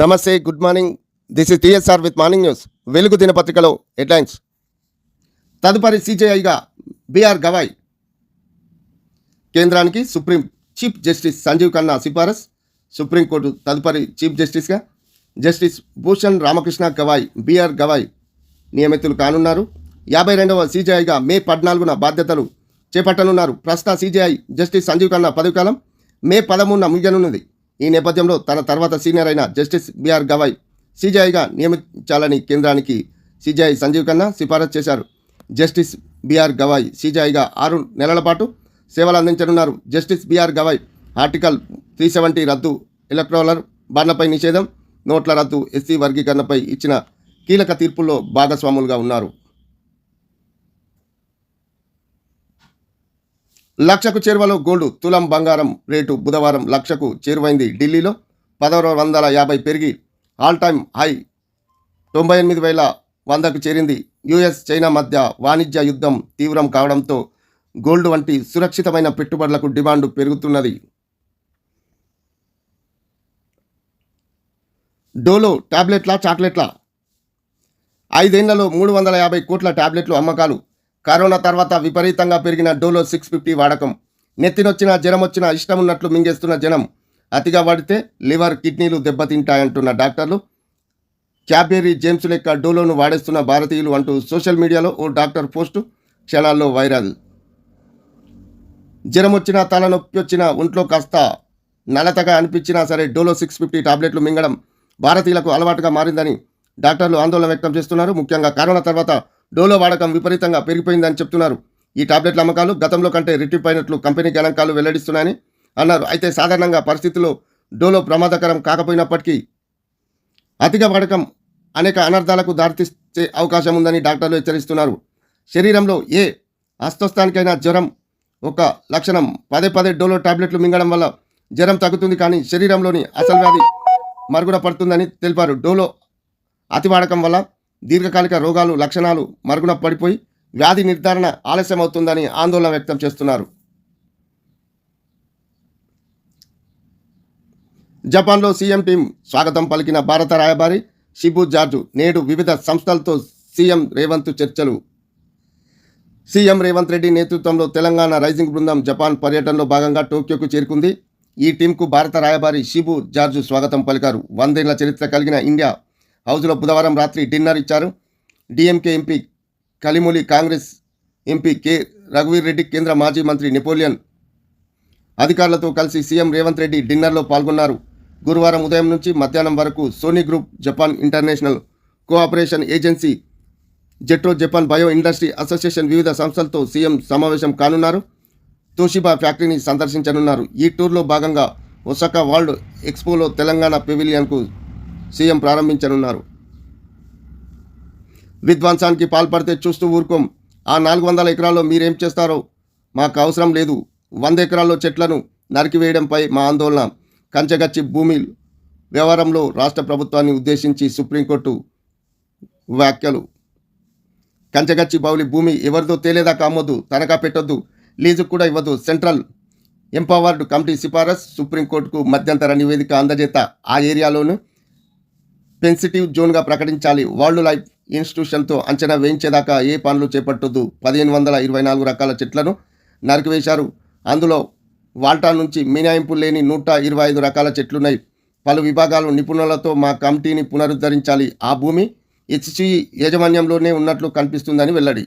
నమస్తే good morning. This is TSR with morning news Velugu దినపత్రికలో headlines. తదుపరి సిజేఐగా బీఆర్ గవాయ్. కేంద్రానికి supreme chief justice Sanjiv Khanna సిఫారసు. సుప్రీంకోర్టు తదుపరి చీఫ్ జస్టిస్గా జస్టిస్ భూషణ్ రామకృష్ణ గవాయ్ బీఆర్ గవాయ్ నియమితులు కానున్నారు. యాభై రెండవ సీజేఐగా మే పద్నాలుగున బాధ్యతలు చేపట్టనున్నారు. ప్రస్తుత సిజేఐ జస్టిస్ సంజీవ్ ఖన్నా పదవికాలం మే పదమూడున ముగియనున్నది. ఈ నేపథ్యంలో తన తర్వాత సీనియర్ అయిన జస్టిస్ బిఆర్ గవాయ్ సీజేఐగా నియమించాలని కేంద్రానికి సీజేఐ సంజీవ్ ఖన్నా సిఫారసు చేశారు. జస్టిస్ బిఆర్ గవాయ్ సీజేఐగా ఆరు నెలల పాటు సేవలు అందించనున్నారు. Justice BR Gavai article three seventy రద్దు ఎలక్ట్రోలర్ బాండ్లపై నిషేధం నోట్ల రద్దు ఎస్సీ వర్గీకరణపై ఇచ్చిన కీలక తీర్పుల్లో భాగస్వాములుగా ఉన్నారు. లక్షకు చేరువలో గోల్డ్ తులం బంగారం రేటు బుధవారం లక్షకు చేరువైంది. ఢిల్లీలో పదహారు వందల యాభై పెరిగి ఆల్ టైమ్ హై తొంభై ఎనిమిది వేల వందకు చేరింది. యుఎస్ చైనా మధ్య వాణిజ్య యుద్ధం తీవ్రం కావడంతో గోల్డ్ వంటి సురక్షితమైన పెట్టుబడులకు డిమాండ్ పెరుగుతున్నది. డోలో టాబ్లెట్ల చాక్లెట్ల? ఐదేళ్ళలో మూడు వందల యాభై కోట్ల టాబ్లెట్లు అమ్మకాలు. కరోనా తర్వాత విపరీతంగా పెరిగిన డోలో సిక్స్ ఫిఫ్టీ వాడకం. నెత్తినొచ్చిన జ్వరం వచ్చినా ఇష్టం ఉన్నట్లు మింగేస్తున్న జనం అతిగా వాడితే లివర్ కిడ్నీలు దెబ్బతింటాయంటున్న డాక్టర్లు. క్యాబేరీ జేమ్స్ లెక్క డోలోను వాడేస్తున్న భారతీయులు అంటూ సోషల్ మీడియాలో ఓ డాక్టర్ పోస్టు క్షణాల్లో వైరల్. జ్వరం వచ్చినా తలనొప్పి వచ్చినా ఒంట్లో కాస్త నలతగా అనిపించినా సరే డోలో సిక్స్ ఫిఫ్టీ టాబ్లెట్లు మింగడం భారతీయులకు అలవాటుగా మారిందని డాక్టర్లు ఆందోళన వ్యక్తం చేస్తున్నారు. ముఖ్యంగా కరోనా తర్వాత డోలో వాడకం విపరీతంగా పెరిగిపోయిందని చెప్తున్నారు. ఈ టాబ్లెట్ల అమ్మకాలు గతంలో కంటే రెట్టిపోయినట్లు కంపెనీ గణాంకాలు వెల్లడిస్తున్నాయని అన్నారు. అయితే సాధారణంగా పరిస్థితుల్లో డోలో ప్రమాదకరం కాకపోయినప్పటికీ అధిక వాడకం అనేక అనర్థాలకు దారితీసే అవకాశం ఉందని డాక్టర్లు హెచ్చరిస్తున్నారు. శరీరంలో ఏ అస్వస్థానికైనా జ్వరం ఒక లక్షణం. పదే పదే డోలో టాబ్లెట్లు మింగడం వల్ల జ్వరం తగ్గుతుంది కానీ శరీరంలోని అసలు వ్యాధి మరుగున పడుతుందని తెలిపారు. డోలో అతి వాడకం వల్ల దీర్ఘకాలిక రోగాలు లక్షణాలు మరుగున పడిపోయి వ్యాధి నిర్ధారణ ఆలస్యం అవుతుందని ఆందోళన వ్యక్తం చేస్తున్నారు. జపాన్లో సీఎం టీం స్వాగతం పలికిన భారత రాయబారి షిబు జార్జు నేడు వివిధ సంస్థలతో సీఎం రేవంత్ చర్చలు. సీఎం రేవంత్ రెడ్డి నేతృత్వంలో తెలంగాణ రైజింగ్ బృందం జపాన్ పర్యటనలో భాగంగా టోక్యోకు చేరుకుంది. ఈ టీంకు భారత రాయబారి షిబు జార్జు స్వాగతం పలికారు. వందేళ్ళ చరిత్ర కలిగిన ఇండియా హౌస్లో బుధవారం రాత్రి డిన్నర్ ఇచ్చారు. DMK MP Kanimozhi Congress MP K రఘువీర్ Reddy కేంద్ర మాజీ మంత్రి నెపోలియన్ అధికారులతో కలిసి సీఎం రేవంత్ రెడ్డి డిన్నర్లో పాల్గొన్నారు. గురువారం ఉదయం నుంచి మధ్యాహ్నం వరకు Sony group Japan international cooperation agency JETRO Japan bio industry association వివిధ సంస్థలతో సీఎం సమావేశం కానున్నారు. తోషిబా ఫ్యాక్టరీని సందర్శించనున్నారు. ఈ టూర్లో భాగంగా ఒసాకా వరల్డ్ ఎక్స్పోలో తెలంగాణ పెవిలియన్కు సీఎం ప్రారంభించనున్నారు. విధ్వంసానికి పాల్పడితే చూస్తూ ఊరుకోం. ఆ నాలుగు వందల ఎకరాల్లో మీరేం చేస్తారో మాకు అవసరం లేదు. వంద ఎకరాల్లో చెట్లను నరికివేయడంపై మా ఆందోళన. కంచగచ్చి భూమి వ్యవహారంలో రాష్ట్ర ప్రభుత్వాన్ని ఉద్దేశించి సుప్రీంకోర్టు వ్యాఖ్యలు. కంచగచ్చి బౌలి భూమి ఎవరిదో తేలేదాకా అమ్మొద్దు తనఖా పెట్టొద్దు లీజుకు కూడా ఇవ్వద్దు. సెంట్రల్ ఎంపవర్డ్ కమిటీ సిఫారసు సుప్రీంకోర్టుకు మధ్యంతర నివేదిక అందజేత ఆ ఏరియాలోనూ సెన్సిటివ్ జోన్గా ప్రకటించాలి. వరల్డ్ లైఫ్ ఇన్స్టిట్యూషన్తో అంచనా వేయించేదాకా ఏ పనులు చేపట్టొద్దు. పదిహేను వందల ఇరవై నాలుగు రకాల చెట్లను నరికివేశారు అందులో వాల్టా నుంచి మినాయింపు లేని నూట ఇరవై ఐదు రకాల చెట్లున్నాయి. పలు విభాగాలు నిపుణులతో మా కమిటీని పునరుద్ధరించాలి. ఆ భూమి హెచ్సి యాజమాన్యంలోనే ఉన్నట్లు కనిపిస్తుందని వెల్లడి.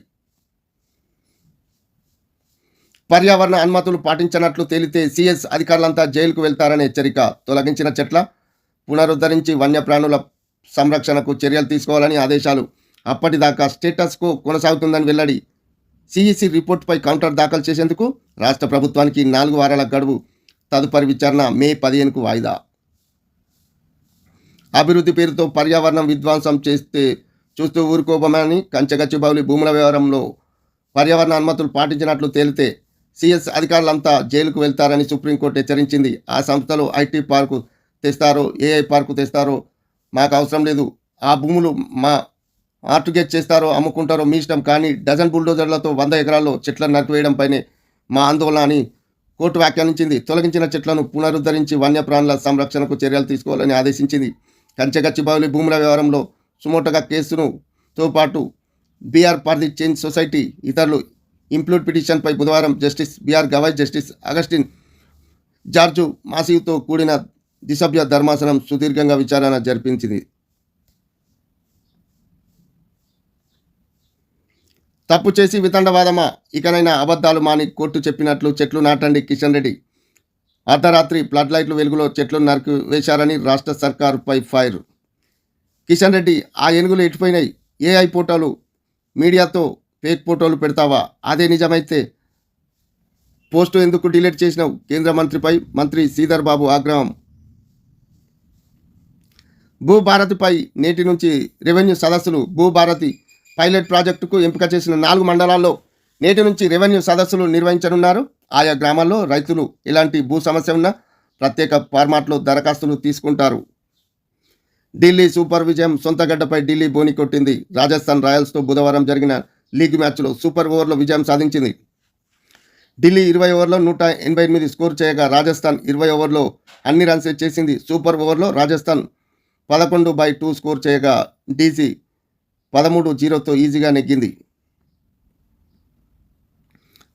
పర్యావరణ అనుమతులు పాటించనట్లు తేలితే సీఎస్ అధికారులంతా జైలుకు వెళ్తారని హెచ్చరిక. తొలగించిన చెట్ల పునరుద్ధరించి వన్యప్రాణుల సంరక్షణకు చర్యలు తీసుకోవాలని ఆదేశాలు. అప్పటిదాకా స్టేటస్కు కొనసాగుతుందని వెల్లడి సిఈసి రిపోర్టుపై కౌంటర్ దాఖలు చేసేందుకు రాష్ట్ర ప్రభుత్వానికి నాలుగు వారాల గడువు. తదుపరి విచారణ మే పదిహేనుకు వాయిదా. అభివృద్ధి పేరుతో పర్యావరణం విధ్వంసం చేస్తే చూస్తూ ఊరుకోబమని కంచగచ్చిబౌలి భూముల వ్యవహారంలో పర్యావరణ అనుమతులు పాటించినట్లు తేలితే సిఎస్ అధికారులంతా జైలుకు వెళ్తారని సుప్రీంకోర్టు హెచ్చరించింది. ఆ సంస్థలు ఐటీ పార్కు తెస్తారో ఏఐ పార్కు తెస్తారో మాకు అవసరం లేదు. ఆ భూములు మా ఆర్టుగేట్ చేస్తారో అమ్ముకుంటారో మీ ఇష్టం. కానీ డజన్ బుల్డోజర్లతో వంద ఎకరాల్లో చెట్లను నరికివేయడంపైనే మా ఆందోళన అని కోర్టు వ్యాఖ్యానించింది. తొలగించిన చెట్లను పునరుద్ధరించి వన్యప్రాణుల సంరక్షణకు చర్యలు తీసుకోవాలని ఆదేశించింది. కంచెగచ్చిబావులి భూముల వ్యవహారంలో సుమోటగా కేసునుతో పాటు BR for the change society ఇతరులు ఇంప్లూడ్ పిటిషన్పై బుధవారం justice BR Gavai justice Augustine George మాసివ్తో కూడిన దిశభ్య ధర్మాసనం సుదీర్ఘంగా విచారణ జరిపించింది. తప్పు చేసి వితండవాదమా? ఇకనైనా అబద్ధాలు మాని కోర్టు చెప్పినట్లు చెట్లు నాటండి కిషన్ రెడ్డి. అర్ధరాత్రి ఫ్లడ్ లైట్లు వెలుగులో చెట్లు నరికి వేశారని రాష్ట్ర సర్కారుపై ఫైర్. కిషన్ రెడ్డి ఆ ఏనుగులు ఎట్టిపోయినాయి ఏఐ ఫోటోలు మీడియాతో ఫేక్ ఫోటోలు పెడతావా? అదే నిజమైతే పోస్టు ఎందుకు డిలీట్ చేసినావు? కేంద్ర మంత్రిపై మంత్రి శ్రీధర్ బాబు ఆగ్రహం. భూభారతిపై నేటి నుంచి రెవెన్యూ సదస్సులు భూభారతి పైలట్ ప్రాజెక్టుకు ఎంపిక చేసిన నాలుగు మండలాల్లో నేటి నుంచి రెవెన్యూ సదస్సులు నిర్వహించనున్నారు. ఆయా గ్రామాల్లో రైతులు ఇలాంటి భూ సమస్య ఉన్న ప్రత్యేక ఫార్మాట్లో దరఖాస్తులు తీసుకుంటారు. ఢిల్లీ సూపర్ విజయం సొంతగడ్డపై ఢిల్లీ బోని కొట్టింది. రాజస్థాన్ రాయల్స్తో బుధవారం జరిగిన లీగ్ మ్యాచ్లో సూపర్ ఓవర్లో విజయం సాధించింది. ఢిల్లీ ఇరవై ఓవర్లో నూట ఎనభై ఎనిమిది స్కోర్ చేయగా రాజస్థాన్ ఇరవై ఓవర్లో అన్ని రన్స్ చేసింది. సూపర్ ఓవర్లో రాజస్థాన్ పదకొండు బై టూ స్కోర్ చేయగా డీసీ పదమూడు జీరోతో ఈజీగా నెగ్గింది.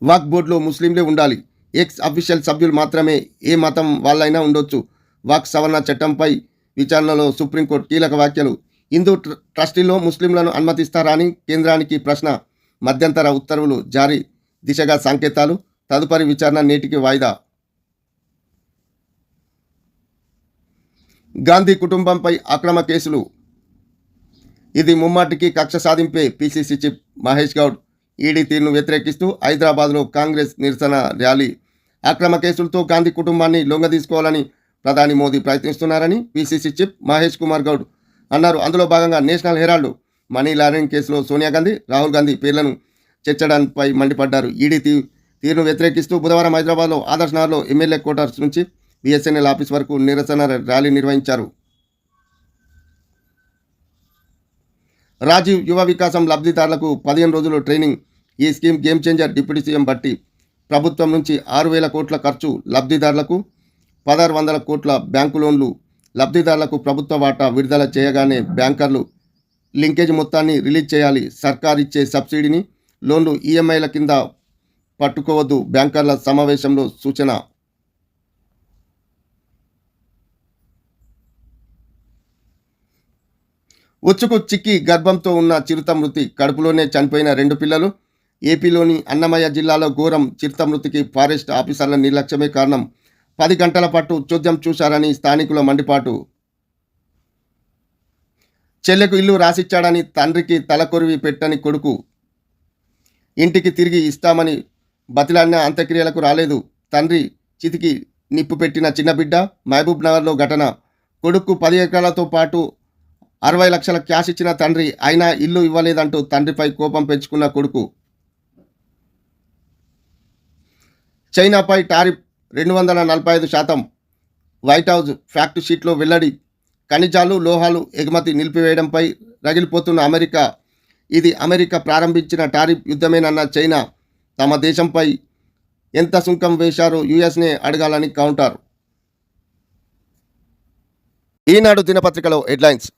వాక్ బోర్డులో ముస్లింలే ఉండాలి. ఎక్స్ అఫీషియల్ సభ్యులు మాత్రమే ఏ మతం వాళ్ళైనా ఉండొచ్చు. వాక్ సవరణ చట్టంపై విచారణలో సుప్రీంకోర్టు కీలక వ్యాఖ్యలు. హిందూ ట్ర- ట్రస్టీలో ముస్లింలను అనుమతిస్తారా అని కేంద్రానికి ప్రశ్న. మధ్యంతర ఉత్తర్వులు జారీ. దిశగా సంకేతాలు. తదుపరి విచారణ నేటికి వాయిదా. గాంధీ కుటుంబంపై అక్రమ కేసులు. ఇది ముమ్మాటికి కక్ష సాధింపే PCC chief Mahesh Goud ED తీరును వ్యతిరేకిస్తూ హైదరాబాద్లో కాంగ్రెస్ నిరసన ర్యాలీ. అక్రమ కేసులతో గాంధీ కుటుంబాన్ని లొంగదీసుకోవాలని ప్రధాని మోదీ ప్రయత్నిస్తున్నారని పిసిసి చీఫ్ మహేష్ కుమార్ గౌడ్ అన్నారు. అందులో భాగంగా నేషనల్ హెరాల్డ్ మనీ లాండరింగ్ కేసులో సోనియా గాంధీ రాహుల్ గాంధీ పేర్లను చేర్చడంపై మండిపడ్డారు. ఈడీ తీ తీరును వ్యతిరేకిస్తూ బుధవారం హైదరాబాద్లో ఆదర్శనగర్లో ఎమ్మెల్యే క్వార్టర్స్ నుంచి బిఎస్ఎన్ఎల్ ఆఫీస్ వరకు నిరసన ర్యాలీ నిర్వహించారు. రాజీవ్ యువ వికాసం లబ్ధిదారులకు పదిహేను రోజులు ట్రైనింగ్. ఈ scheme game changer deputy CM Bhatti ప్రభుత్వం నుంచి ఆరు వేల కోట్ల ఖర్చు లబ్ధిదారులకు పదహారు వందల కోట్ల బ్యాంకు లోన్లు లబ్ధిదారులకు ప్రభుత్వ వాటా విడుదల చేయగానే బ్యాంకర్లు లింకేజ్ మొత్తాన్ని రిలీజ్ చేయాలి. సర్కార్ ఇచ్చే సబ్సిడీని లోన్లు ఈఎంఐల కింద పట్టుకోవద్దు బ్యాంకర్ల సమావేశంలో సూచన. ఉచ్చుకు చిక్కి గర్భంతో ఉన్న చిరుత మృతి కడుపులోనే చనిపోయిన రెండు పిల్లలు. ఏపీలోని అన్నమయ్య జిల్లాలో ఘోరం చిరుత మృతికి ఫారెస్ట్ ఆఫీసర్ల నిర్లక్ష్యమే కారణం. పది గంటల పాటు చోద్యం చూశారని స్థానికుల మండిపాటు. చెల్లెకు ఇల్లు రాసిచ్చాడని తండ్రికి తలకొరివి పెట్టని కొడుకు. ఇంటికి తిరిగి ఇస్తామని బతిలాడిన అంత్యక్రియలకు రాలేదు. తండ్రి చితికి నిప్పు పెట్టిన చిన్న బిడ్డ మహబూబ్ నగర్లో ఘటన. కొడుకు పది ఎకరాలతో పాటు అరవై లక్షల క్యాష్ ఇచ్చిన తండ్రి అయినా ఇల్లు ఇవ్వలేదంటూ తండ్రిపై కోపం పెంచుకున్న కొడుకు. చైనాపై టారిఫ్ రెండు వందల నలభై ఐదు శాతం వైట్ హౌస్ ఫ్యాక్ట్ షీట్లో వెల్లడి. ఖనిజాలు లోహాలు ఎగుమతి నిలిపివేయడంపై రగిలిపోతున్న అమెరికా. ఇది అమెరికా ప్రారంభించిన టారిఫ్ యుద్ధమేనన్న చైనా తమ దేశంపై ఎంత సుంకం వేశారో యుఎస్నే అడగాలని కౌంటర్. ఈనాడు దినపత్రికలో హెడ్లైన్స్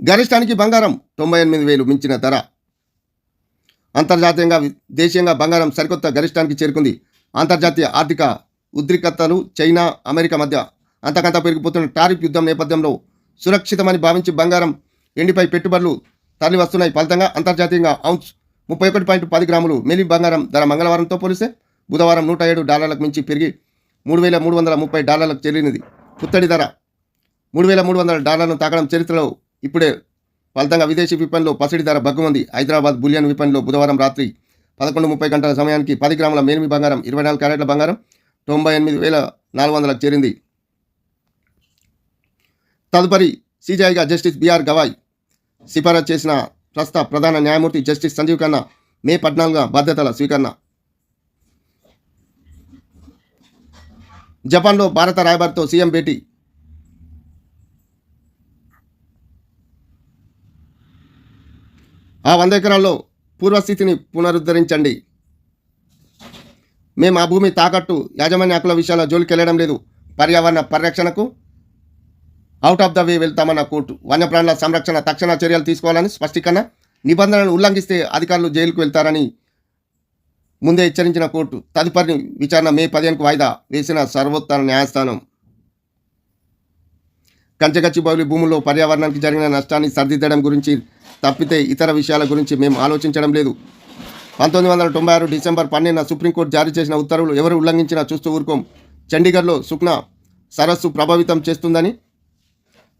గరిష్టానికి బంగారం తొంభై ఎనిమిది వేలు మించిన ధర. అంతర్జాతీయంగా దేశీయంగా బంగారం సరికొత్త గరిష్టానికి చేరుకుంది. అంతర్జాతీయ ఆర్థిక ఉద్రిక్తతలు చైనా అమెరికా మధ్య అంతకంత పెరిగిపోతున్న టారిఫ్ యుద్ధం నేపథ్యంలో సురక్షితమని భావించి బంగారం ఎండిపై పెట్టుబడులు తరలి వస్తున్నాయి. ఫలితంగా అంతర్జాతీయంగా ఔన్స్ ముప్పై ఒకటి పాయింట్ పది గ్రాములు మెలి బంగారం ధర మంగళవారంతో పోలిస్తే బుధవారం నూట ఏడు డాలర్లకు మించి పెరిగి మూడు వేల మూడు వందల ముప్పై డాలర్లకు చేరినది. పుత్తడి ధర మూడు వేల మూడు వందల డాలర్లను తాకడం చరిత్రలో ఇప్పుడే ఫలితంగా విదేశీ విపణిలో పసిడి ధర బగ్గుమంది హైదరాబాద్ బులియన్ విపణిలో బుధవారం రాత్రి పదకొండు ముప్పై గంటల సమయానికి పది గ్రాముల మేలిమి బంగారం ఇరవై నాలుగు క్యారెట్ల బంగారం తొంభై ఎనిమిది వేల నాలుగు వందలకు చేరింది. తదుపరి సీజీఐగా జస్టిస్ బిఆర్ గవాయ్ సిఫారసు చేసిన ప్రస్తుత ప్రధాన న్యాయమూర్తి జస్టిస్ సంజీవ్ ఖన్నా మే పద్నాలుగున బాధ్యతల స్వీకరణ. జపాన్లో భారత రాయబారితో సీఎం భేటీ. ఆ వంద ఎకరాల్లో పూర్వస్థితిని పునరుద్ధరించండి. మేము ఆ భూమి తాకట్టు యాజమాన్య హక్కుల విషయాల జోలికి వెళ్ళడం లేదు. పర్యావరణ పరిరక్షణకు అవుట్ ఆఫ్ ద వే వెళ్తామన్న కోర్టు వన్యప్రాణుల సంరక్షణ తక్షణ చర్యలు తీసుకోవాలని స్పష్టీకరణ నిబంధనలను ఉల్లంఘిస్తే అధికారులు జైలుకు వెళ్తారని ముందే హెచ్చరించిన కోర్టు తదుపరి విచారణ మే పదిహేనుకు వాయిదా వేసిన సర్వోత్తర న్యాయస్థానం. కంచగచ్చిబౌలి భూముల్లో పర్యావరణానికి జరిగిన నష్టాన్ని సర్దిద్దడం గురించి తప్పితే ఇతర విషయాల గురించి మేము ఆలోచించడం లేదు. పంతొమ్మిది వందల తొంభై ఆరు డిసెంబర్ పన్నెండున సుప్రీంకోర్టు జారీ చేసిన ఉత్తర్వులు ఎవరు ఉల్లంఘించినా చూస్తూ ఊరుకోం. చండీగఢ్లో సుఖ్నా సరస్సు ప్రభావితం చేస్తుందని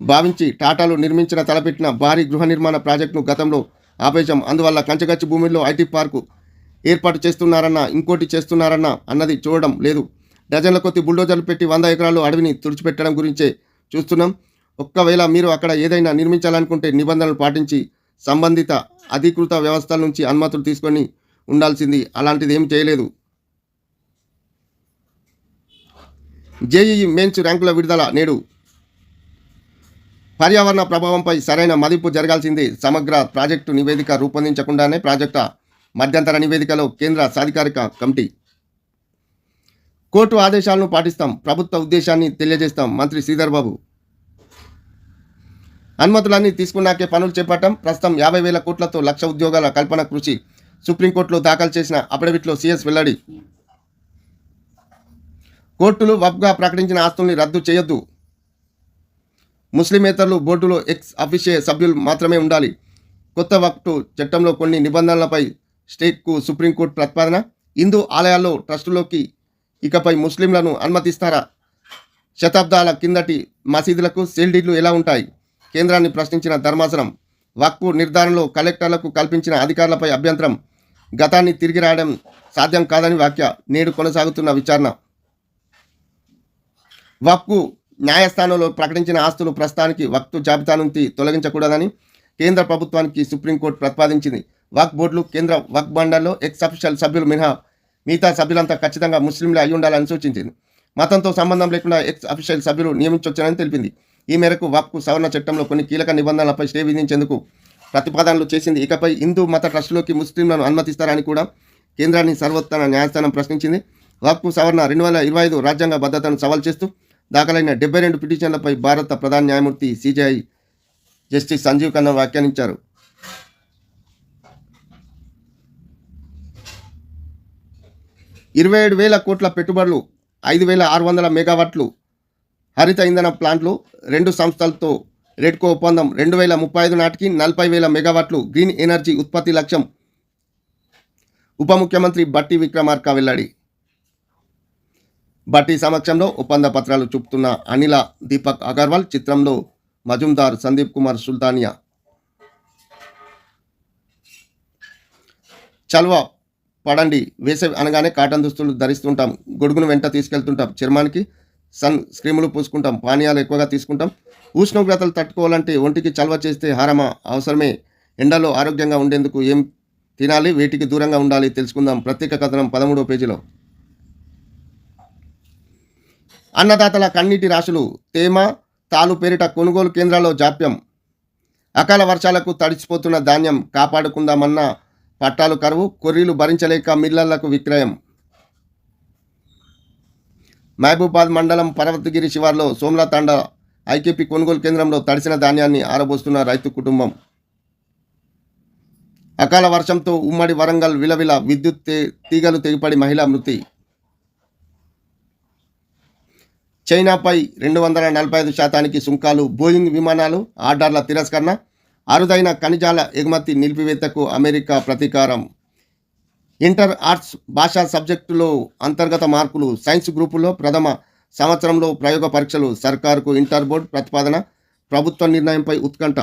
భావించి టాటాలు నిర్మించిన తలపెట్టిన భారీ గృహ నిర్మాణ ప్రాజెక్టును గతంలో ఆపేశాం. అందువల్ల కంచగచ్చి భూముల్లో ఐటీ పార్కు ఏర్పాటు చేస్తున్నారన్న ఇంకోటి చేస్తున్నారన్న అన్నది చూడడం లేదు. డజన్ల కొద్ది బుల్డోజర్లు పెట్టి వంద ఎకరాలు అడవిని తుడిచిపెట్టడం గురించే చూస్తున్నాం. ఒక్కవేళ మీరు అక్కడ ఏదైనా నిర్మించాలనుకుంటే నిబంధనలు పాటించి సంబంధిత అధికృత వ్యవస్థల నుంచి అనుమతులు తీసుకొని ఉండాల్సింది. అలాంటిది ఏం చేయలేదు. జేఈఈ మెయిన్స్ ర్యాంకుల విడుదల నేడు. పర్యావరణ ప్రభావంపై సరైన మదింపు జరగాల్సిందే. సమగ్ర ప్రాజెక్టు నివేదిక రూపొందించకుండానే ప్రాజెక్టు మధ్యంతర నివేదికలో కేంద్ర సాధికారిక కమిటీ. కోర్టు ఆదేశాలను పాటిస్తాం. ప్రభుత్వ ఉద్దేశాన్ని తెలియజేస్తాం మంత్రి శ్రీధర్ బాబు అనుమతులన్నీ తీసుకున్నాకే పనులు చేపట్టడం ప్రస్తుతం యాభై వేల కోట్లతో లక్ష ఉద్యోగాల కల్పన కృషి సుప్రీంకోర్టులో దాఖలు చేసిన అఫిడవిట్లో సీఎస్ వెల్లడి. కోర్టులు వబ్గా ప్రకటించిన ఆస్తుల్ని రద్దు చేయొద్దు. ముస్లిమేతరులు బోర్డులో ఎక్స్ అఫీషియే సభ్యులు మాత్రమే ఉండాలి. కొత్త వక్టు చట్టంలో కొన్ని నిబంధనలపై స్టేట్కు సుప్రీంకోర్టు ప్రతిపాదన. హిందూ ఆలయాల్లో ట్రస్టులోకి ఇకపై ముస్లింలను అనుమతిస్తారా? శతాబ్దాల కిందటి మసీదులకు సెల్డీలు ఎలా ఉంటాయి? కేంద్రాన్ని ప్రశ్నించిన ధర్మాసనం వక్ఫ్ నిర్ధారణలో కలెక్టర్లకు కల్పించిన అధికారులపై అభ్యంతరం గతాన్ని తిరిగి రాయడం సాధ్యం కాదని వ్యాఖ్య నేడు కొనసాగుతున్న విచారణ. వక్ఫ్ న్యాయస్థానంలో ప్రకటించిన ఆస్తులు ప్రస్తుతానికి వక్తు జాబితా నుంచి తొలగించకూడదని కేంద్ర ప్రభుత్వానికి సుప్రీంకోర్టు ప్రతిపాదించింది. వక్ బోర్డులు కేంద్ర వక్ మండలిలో ఎక్స్ అఫిషియల్ సభ్యులు మినహా మిగతా సభ్యులంతా ఖచ్చితంగా ముస్లింలే అయి ఉండాలని సూచించింది. మతంతో సంబంధం లేకుండా ఎక్స్ అఫిషియల్ సభ్యులు నియమించవచ్చునని తెలిపింది. ఈ మేరకు వాక్కు సవరణ చట్టంలో కొన్ని కీలక నిబంధనలపై స్టే విధించేందుకు ప్రతిపాదనలు చేసింది. ఇకపై హిందూ మత ట్రస్టులోకి ముస్లింలను అనుమతిస్తారని కూడా కేంద్రాన్ని సర్వోత్తర న్యాయస్థానం ప్రశ్నించింది. వాక్కు సవరణ రెండు వేల ఇరవై ఐదు రాజ్యాంగ భద్రతను సవాల్ చేస్తూ దాఖలైన డెబ్బై రెండు పిటిషన్లపై భారత ప్రధాన న్యాయమూర్తి సిజేఐ జస్టిస్ సంజీవ్ ఖన్నా వ్యాఖ్యానించారు. ఇరవై ఏడు వేల కోట్ల పెట్టుబడులు ఐదు వేల ఆరు వందల మెగావాట్లు హరిత ఇంధన ప్లాంట్లు రెండు సంస్థలతో రెడ్కో ఒప్పందం రెండు వేల ముప్పై ఐదు నాటికి నలభై వేల మెగావాట్లు గ్రీన్ ఎనర్జీ ఉత్పత్తి లక్ష్యం. ఉప ముఖ్యమంత్రి బట్టి విక్రమార్క వెల్లడి. బట్టి సమక్షంలో ఒప్పంద పత్రాలు చూపుతున్న అనిల దీపక్ అగర్వాల్ చిత్రంలో మజుందార్ సందీప్ కుమార్ సుల్తానియా. చల్వ పడండి వేసవి అనగానే కాటన్ దుస్తులు ధరిస్తుంటాం గొడుగును వెంట తీసుకెళ్తుంటాం చర్మానికి సన్ స్క్రీములు పూసుకుంటాం పానీయాలు ఎక్కువగా తీసుకుంటాం. ఉష్ణోగ్రతలు తట్టుకోవాలంటే ఒంటికి చల్వ చేస్తే హారమా అవసరమే. ఎండలో ఆరోగ్యంగా ఉండేందుకు ఏం తినాలి? వీటికి దూరంగా ఉండాలి? తెలుసుకుందాం ప్రత్యేక కథనం పదమూడో పేజీలో. అన్నదాతల కన్నీటి రాశులు తేమ తాలు పేరిట కొనుగోలు కేంద్రాల్లో జాప్యం. అకాల వర్షాలకు తడిచిపోతున్న ధాన్యం కాపాడుకుందామన్న పట్టాలు కరువు కొర్రీలు భరించలేక మిల్లర్లకు విక్రయం. మహబూబాద్ మండలం పర్వతగిరి శివార్లో సోమ్లా తాండ ఐకేపీ కొనుగోలు కేంద్రంలో తడిసిన ధాన్యాన్ని ఆరబోస్తున్న రైతు కుటుంబం. అకాల వర్షంతో ఉమ్మడి వరంగల్ విలవిల విద్యుత్ తే- తీగలు తెగిపడి మహిళా మృతి. చైనాపై రెండు వందల నలభై ఐదు శాతానికి సుంకాలు బోయింగ్ విమానాలు ఆర్డర్ల తిరస్కరణ అరుదైన ఖనిజాల ఎగుమతి నిలిపివేతకు అమెరికా ప్రతీకారం. ఇంటర్ ఆర్ట్స్ భాషా సబ్జెక్టులో అంతర్గత మార్కులు సైన్స్ గ్రూపులో ప్రథమ సంవత్సరంలో ప్రయోగ పరీక్షలు సర్కారుకు ఇంటర్ బోర్డు ప్రతిపాదన ప్రభుత్వ నిర్ణయంపై ఉత్కంఠ.